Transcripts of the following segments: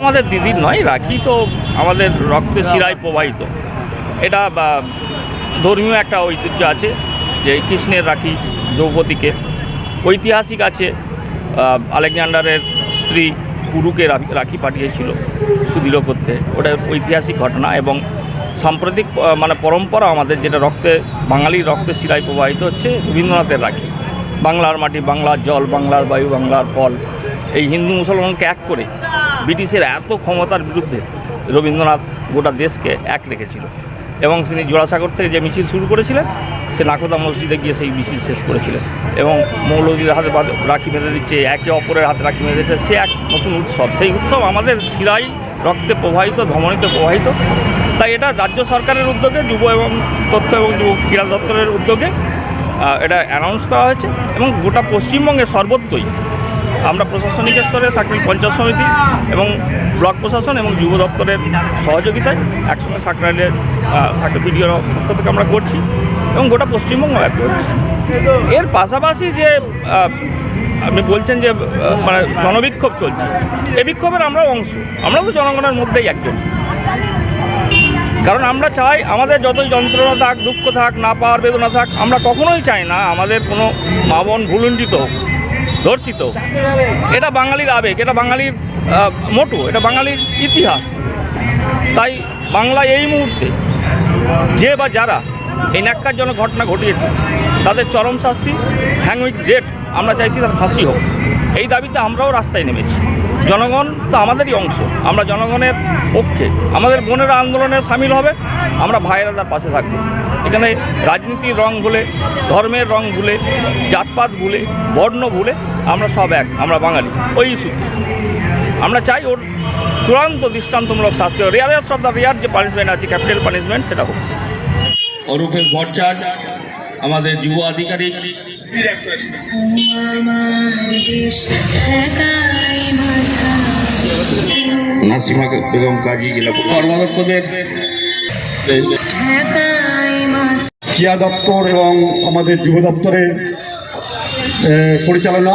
আমাদের দিদির নয়, রাখি তো আমাদের রক্তে শিরায় প্রবাহিত। এটা ধর্মীয় একটা ঐতিহ্য আছে যে কৃষ্ণের রাখি দ্রৌপদীকে। ঐতিহাসিক আছে আলেকজান্ডারের স্ত্রী কুরুকে রাখি পাঠিয়েছিল সুদৃঢ় করতে। ওটা ঐতিহাসিক ঘটনা এবং সাম্প্রতিক মানে পরম্পরা আমাদের, যেটা রক্তে, বাঙালির রক্তে শিরায় প্রবাহিত হচ্ছে রবীন্দ্রনাথের রাখি। বাংলার মাটি, বাংলার জল, বাংলার বায়ু, বাংলার ফল। এই হিন্দু মুসলমানকে এক করে ব্রিটিশের এত ক্ষমতার বিরুদ্ধে রবীন্দ্রনাথ গোটা দেশকে এক রেখেছিল। এবং তিনি জোড়াসাগর থেকে যে মিছিল শুরু করেছিলেন, সে নাকোদা মসজিদে গিয়ে সেই মিছিল শেষ করেছিলেন। এবং মৌলবীদের হাতে রাখি বেঁধে দিচ্ছে, একে অপরের হাতে রাখি বেঁধে দিচ্ছে, সে এক নতুন উৎসব। সেই উৎসব আমাদের শিরাই রক্তে প্রবাহিত, ধমনীতে প্রবাহিত। তাই এটা রাজ্য সরকারের উদ্যোগে, যুব এবং তথ্য এবং যুব ক্রীড়া দপ্তরের উদ্যোগে এটা অ্যানাউন্স করা হয়েছে এবং গোটা পশ্চিমবঙ্গে সর্বত্রই আমরা প্রশাসনিক স্তরে সাকরিল পঞ্চায়েত সমিতি এবং ব্লক প্রশাসন এবং যুব দপ্তরের সহযোগিতায় একসঙ্গে সাকরাইলের সাকরি ভিডিওর পক্ষ থেকে আমরা করছি এবং গোটা পশ্চিমবঙ্গ এক করছি এর পাশাপাশি যে আপনি বলছেন যে মানে জনবিক্ষোভ চলছে এই বিক্ষোভের আমরা অংশ, আমরাও তো জনগণের মধ্যেই একজন। কারণ আমরা চাই আমাদের যতই যন্ত্রণা থাক, দুঃখ থাক, না পাওয়ার বেদনা থাক, আমরা কখনোই চাই না আমাদের কোনো মা বোন ভুলুণ্ঠিত হোক, ধর্ষিত এটা বাঙালির আবেগ, এটা বাঙালির মোটু, এটা বাঙালির ইতিহাস। তাই বাংলা এই মুহূর্তে যে বা যারা এই ন্যাক্কারজনক ঘটনা ঘটিয়েছে, তাদের চরম শাস্তি হ্যাং উইথ ডেট আমরা চাইছি তার ফাঁসি হোক। এই দাবিতে আমরাও রাস্তায় নেমেছি। জনগণ তো আমাদেরই অংশ। আমরা জনগণের পক্ষে আমাদের বোনেরা আন্দোলনে সামিল হবে আমরা ভাইয়েরা তার পাশে থাকব। এখানে রাজনীতির রং ভুলে ধর্মের রং ভুলে জাতপাত ভুলে বর্ণ ভুলে আমরা সব এক আমরা বাঙালি। ওই ইস্যুতে। আমরা চাই ওর চূড়ান্ত দৃষ্টান্তমূলক শাস্তি রিয়ারেস্ট অফ দ্য রিয়ার যে পানিশমেন্ট আছে ক্যাপিটাল পানিশমেন্ট সেটা হোক। অরূপেশ ভট্টাচার্য আমাদের যুব আধিকারিক। নাসিমা বেগম কাজী জেলা কর্মাধ্যক্ষদের ক্রিয়া দপ্তর এবং আমাদের যুব দপ্তরের পরিচালনা?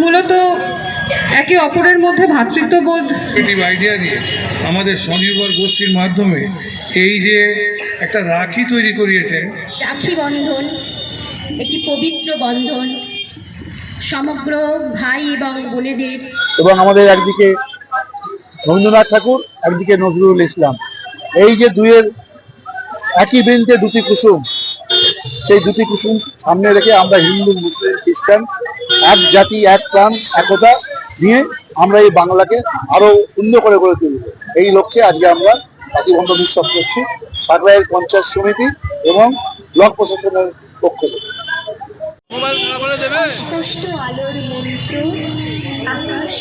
মূলত একে অপরের মধ্যে ভ্রাতৃত্ববোধ আইডিয়া নিয়ে আমাদের স্বনির্ভর গোষ্ঠীর মাধ্যমে এই যে একটা রাখি তৈরি করিয়েছে রাখি বন্ধন একটি পবিত্র বন্ধন সমগ্র ভাই এবং বোনেদের। এবং আমাদের একদিকে রবীন্দ্রনাথ ঠাকুর একদিকে নজরুল ইসলাম। এই যে দুয়ের একই বৃন্তে দুটি কুসুম সেই দুটি কুসুম সামনে রেখে আমরা হিন্দু মুসলিম খ্রিস্টান এক জাতি এক প্রাণ একতা নিয়ে আমরা এই বাংলাকে আরও সুন্দর করে গড়ে তুলব। এই লক্ষ্যে আজকে আমরা রাখিবন্ধন উৎসব করছি। পাগলাইয়ের পঞ্চায়েত সমিতি এবং ব্লক প্রশাসনের পক্ষ থেকে। স্পষ্ট আলোর মন্ত্র আকাশ